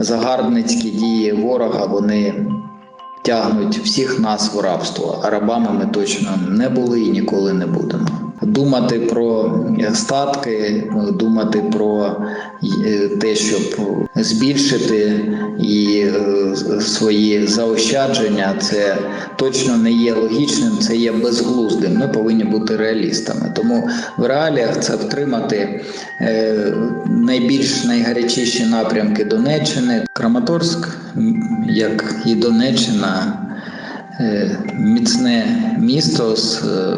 Загарбницькі дії ворога вони тягнуть всіх нас в рабство. А рабами ми точно не були і ніколи не будемо. Думати про статки, думати про е, те, щоб збільшити і е, свої заощадження, це точно не є логічним, це є безглуздим. Ми повинні бути реалістами. Тому в реаліях це втримати е, найбільш найгарячіші напрямки Донеччини. Краматорськ, як і Донеччина, е, міцне місто з е,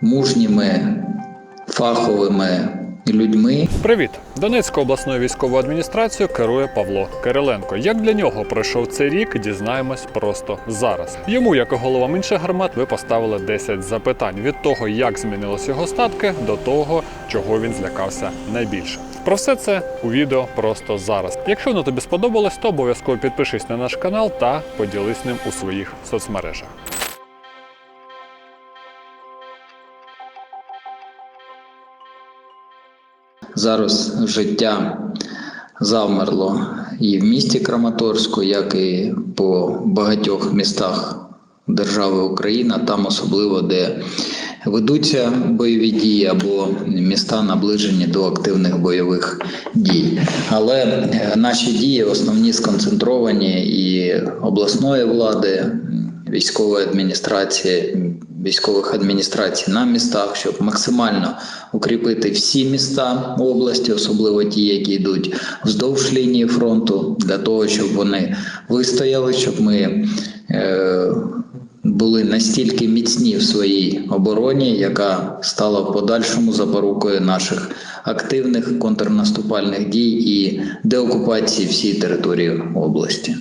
мужніми фаховими людьми. Привіт! Донецькою обласною військовою адміністрацією керує Павло Кириленко. Як для нього пройшов цей рік, дізнаємось просто зараз. Йому, як і головам інших гармат, ви поставили 10 запитань від того, як змінились його статки, до того, чого він злякався найбільше. Про все це у відео просто зараз. Якщо воно тобі сподобалось, то обов'язково підпишись на наш канал та поділись ним у своїх соцмережах. Зараз життя завмерло і в місті Краматорську, як і по багатьох містах держави Україна, там особливо де ведуться бойові дії або міста наближені до активних бойових дій. Але наші дії основні сконцентровані і обласної влади, військової адміністрації, військових адміністрацій на містах, щоб максимально укріпити всі міста області, особливо ті, які йдуть вздовж лінії фронту, для того, щоб вони вистояли, щоб ми. Е- були настільки міцні в своїй обороні, яка стала в подальшому запорукою наших активних контрнаступальних дій і деокупації всієї території області.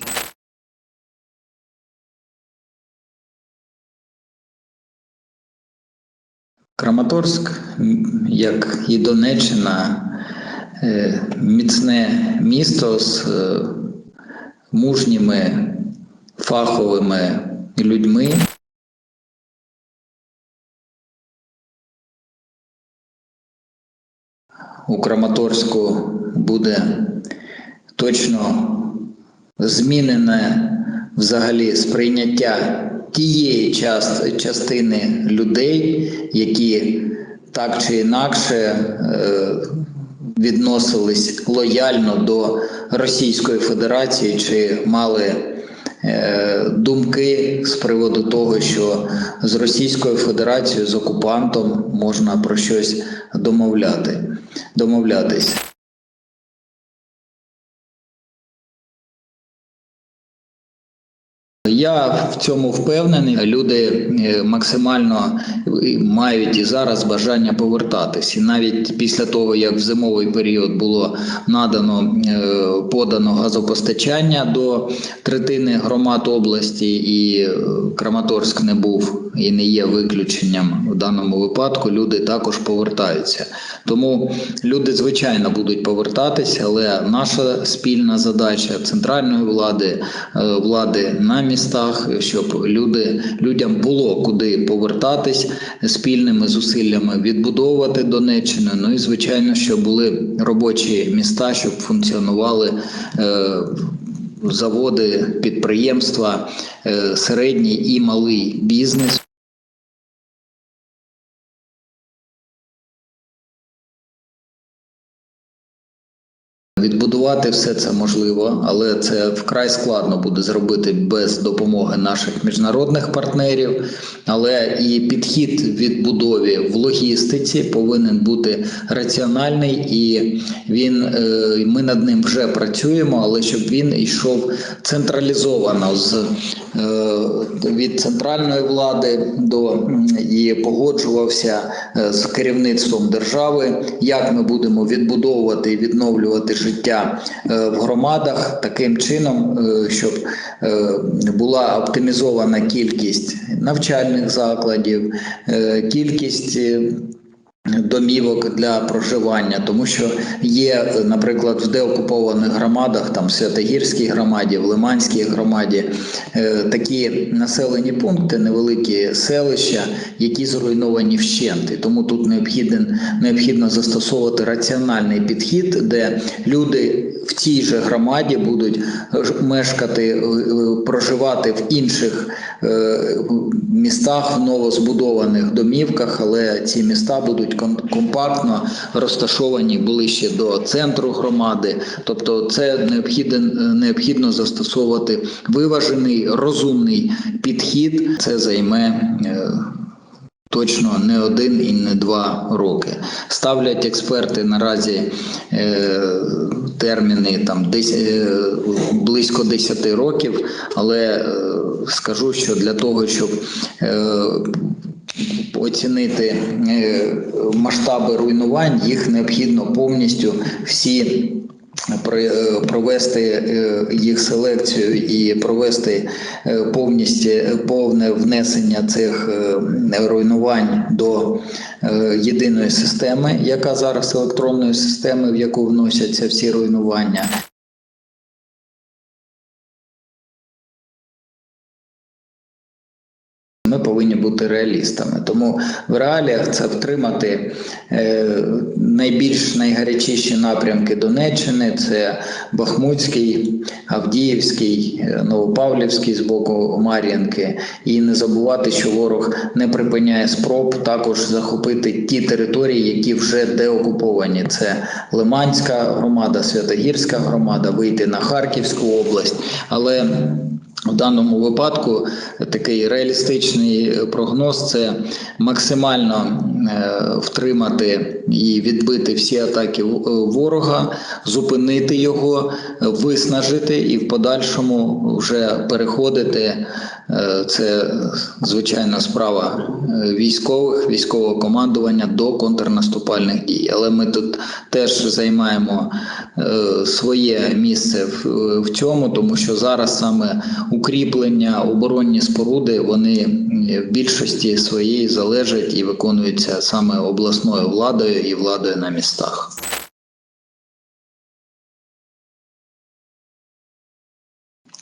Краматорськ, як і Донеччина, е, міцне місто з е, мужніми фаховими людьми. У Краматорську буде точно змінене взагалі сприйняття тієї част- частини людей, які так чи інакше е, відносились лояльно до Російської Федерації чи мали е, думки з приводу того, що з Російською Федерацією, з окупантом можна про щось домовляти, домовлятись. Я в цьому впевнений. Люди е, максимально мають і зараз бажання повертатись. І навіть після того, як в зимовий період було надано е, подано газопостачання до третини громад області, і е, Краматорськ не був і не є виключенням в даному випадку. Люди також повертаються. Тому люди звичайно будуть повертатися, але наша спільна задача центральної влади, влади на містах, щоб люди людям було куди повертатись спільними зусиллями відбудовувати Донеччину. Ну і звичайно, щоб були робочі міста, щоб функціонували. е, Заводи, підприємства, е, середній і малий бізнес. Відбудувати все це можливо, але це вкрай складно буде зробити без допомоги наших міжнародних партнерів. Але і підхід відбудові в логістиці повинен бути раціональний, і він е, ми над ним вже працюємо, але щоб він йшов централізовано з е, від центральної влади до і погоджувався е, з керівництвом держави, як ми будемо відбудовувати і відновлювати життя е, в громадах таким чином, е, щоб е, була оптимізована кількість навчальних закладів, кількість. Домівок для проживання, тому що є, наприклад, в деокупованих громадах, там Святогірській громаді, в Лиманській громаді, е, такі населені пункти, невеликі селища, які зруйновані вщент. І тому тут необхіден, необхідно застосовувати раціональний підхід, де люди в цій же громаді будуть мешкати, е, проживати в інших е, містах, в новозбудованих домівках, але ці міста будуть компактно розташовані ближче до центру громади. Тобто, це необхідно, необхідно застосовувати виважений, розумний підхід. Це займе. е, Точно не один і не два роки. Ставлять експерти наразі е, терміни там десь е, близько 10 років, але е, скажу, що для того, щоб е, оцінити е, масштаби руйнувань, їх необхідно повністю всі е, провести е, їх селекцію і провести повністю повне внесення цих руйнувань до єдиної системи, яка зараз електронної системи, в яку вносяться всі руйнування. Бути реалістами. Тому в реаліях це втримати е, найбільш найгарячіші напрямки Донеччини: це Бахмутський, Авдіївський, е, Новопавлівський з боку Мар'їнки. І не забувати, що ворог не припиняє спроб також захопити ті території, які вже деокуповані. Це Лиманська громада, Святогірська громада, вийти на Харківську область. Але у даному випадку такий реалістичний прогноз це максимально е, втримати і відбити всі атаки е, ворога, зупинити його, виснажити і в подальшому вже переходити. Е, Це звичайна справа е, військових, військового командування до контрнаступальних дій. Але ми тут теж займаємо е, своє місце в, цьому, тому що зараз саме укріплення, оборонні споруди вони е, в більшості своєї залежать і виконуються саме обласною владою і владою на містах.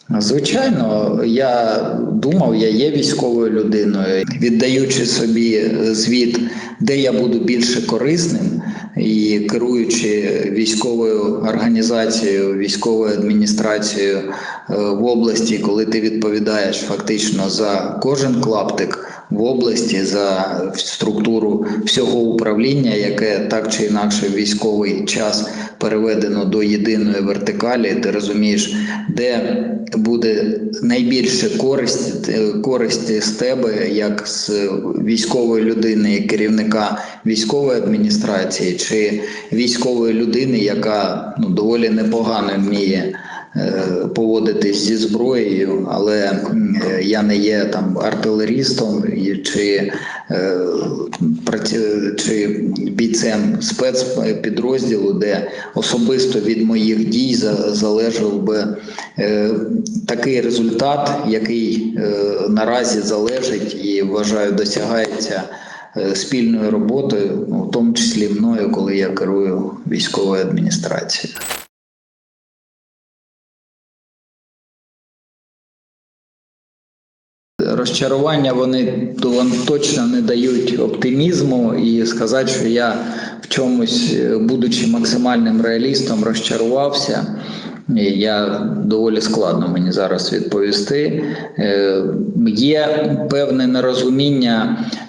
Звичайно, я думав, я є військовою людиною, віддаючи собі звіт, де я буду більше корисним, і керуючи військовою організацією, військовою адміністрацією е, в області, коли ти відповідаєш фактично за кожен клаптик в області, за структуру всього управління, яке так чи інакше військовий час переведено до єдиної вертикалі, ти розумієш, де буде найбільше користь, е, користь з тебе, як з військової людини, керівника військової адміністрації, чи військової людини, яка ну доволі непогано вміє поводитись зі зброєю, але е, я не є там артилерістом чи, е, чи бійцем спецпідрозділу, де особисто від моїх дій залежав би е, такий результат, який е, наразі залежить і вважаю досягається е, спільною роботою, ну, в тому числі мною, коли я керую військовою адміністрацією. Розчарування вони, то вам точно не дають оптимізму і сказати, що я в чомусь, е, будучи максимальним реалістом, розчарувався. Я доволі складно мені зараз відповісти. Е, Є певне нерозуміння е,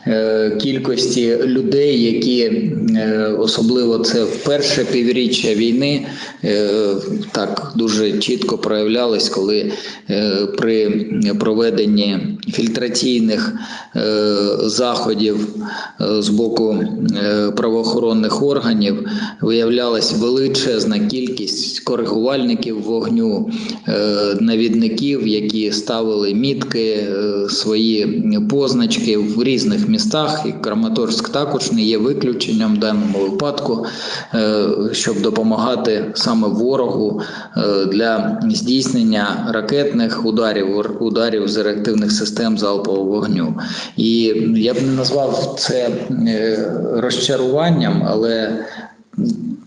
кількості людей, які е, особливо це перше півріччя війни е, так дуже чітко проявлялись, коли е, при проведенні фільтраційних е, заходів е, з боку е, правоохоронних органів виявлялась величезна кількість коригувальників вогню, е, навідників, які ставили мітки, е, свої позначки в різних містах, і Краматорськ також не є виключенням в даному випадку, е, щоб допомагати саме ворогу е, для здійснення ракетних ударів, ударів з реактивних систем залпового вогню. І я б не назвав це е, розчаруванням, але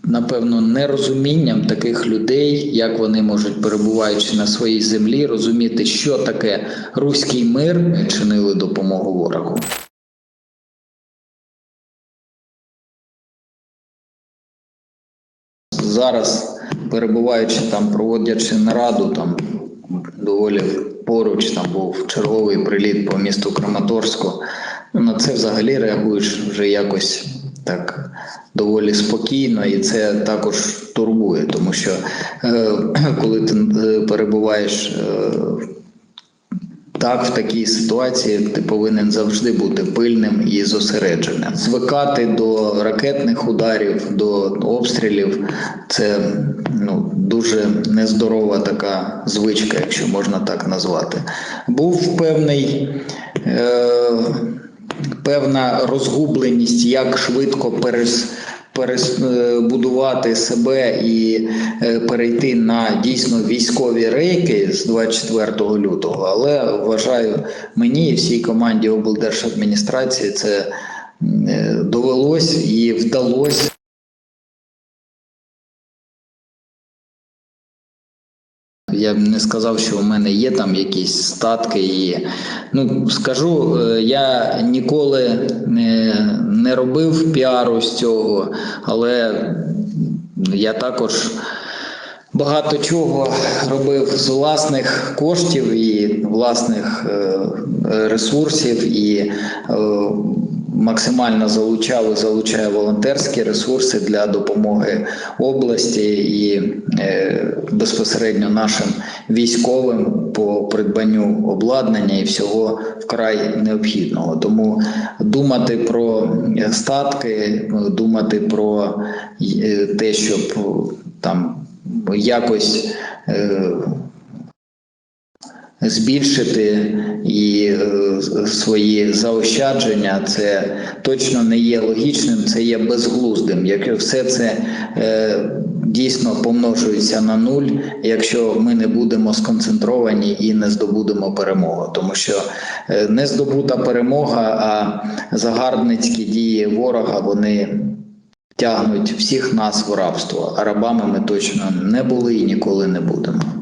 напевно нерозумінням таких людей, як вони можуть, перебуваючи на своїй землі, розуміти, що таке руський мир, чинили допомогу ворогу. Зараз, перебуваючи там, проводячи нараду, там доволі поруч там був черговий приліт по місту Краматорську. На це взагалі реагуєш вже якось так доволі спокійно, і це також турбує, тому що е, коли ти е, перебуваєш е, так, в такій ситуації ти повинен завжди бути пильним і зосередженим. Звикати до ракетних ударів, до обстрілів це ну, дуже нездорова така звичка, якщо можна так назвати. Був певний. Е- Певна розгубленість, як швидко перес, перебудувати себе і е, перейти на дійсно військові рейки з 24 лютого. Але вважаю, мені і всій команді облдержадміністрації це е, довелось і вдалося. Я б не сказав, що у мене є там якісь статки. І, ну, скажу, е, я ніколи не, не робив піару з цього, але я також багато чого робив з власних коштів і власних е, ресурсів і е, максимально залучав і залучає волонтерські ресурси для допомоги області і е, безпосередньо нашим військовим по придбанню обладнання і всього вкрай необхідного. Тому думати про статки, думати про е, те, щоб там якось. Збільшити і е, свої заощадження, це точно не є логічним, це є безглуздим. Якщо все це е, дійсно помножується на нуль, якщо ми не будемо сконцентровані і не здобудемо перемогу, тому що е, не здобута перемога, а загарбницькі дії ворога вони. Тягнуть всіх нас в рабство, а рабами ми точно не були і ніколи не будемо.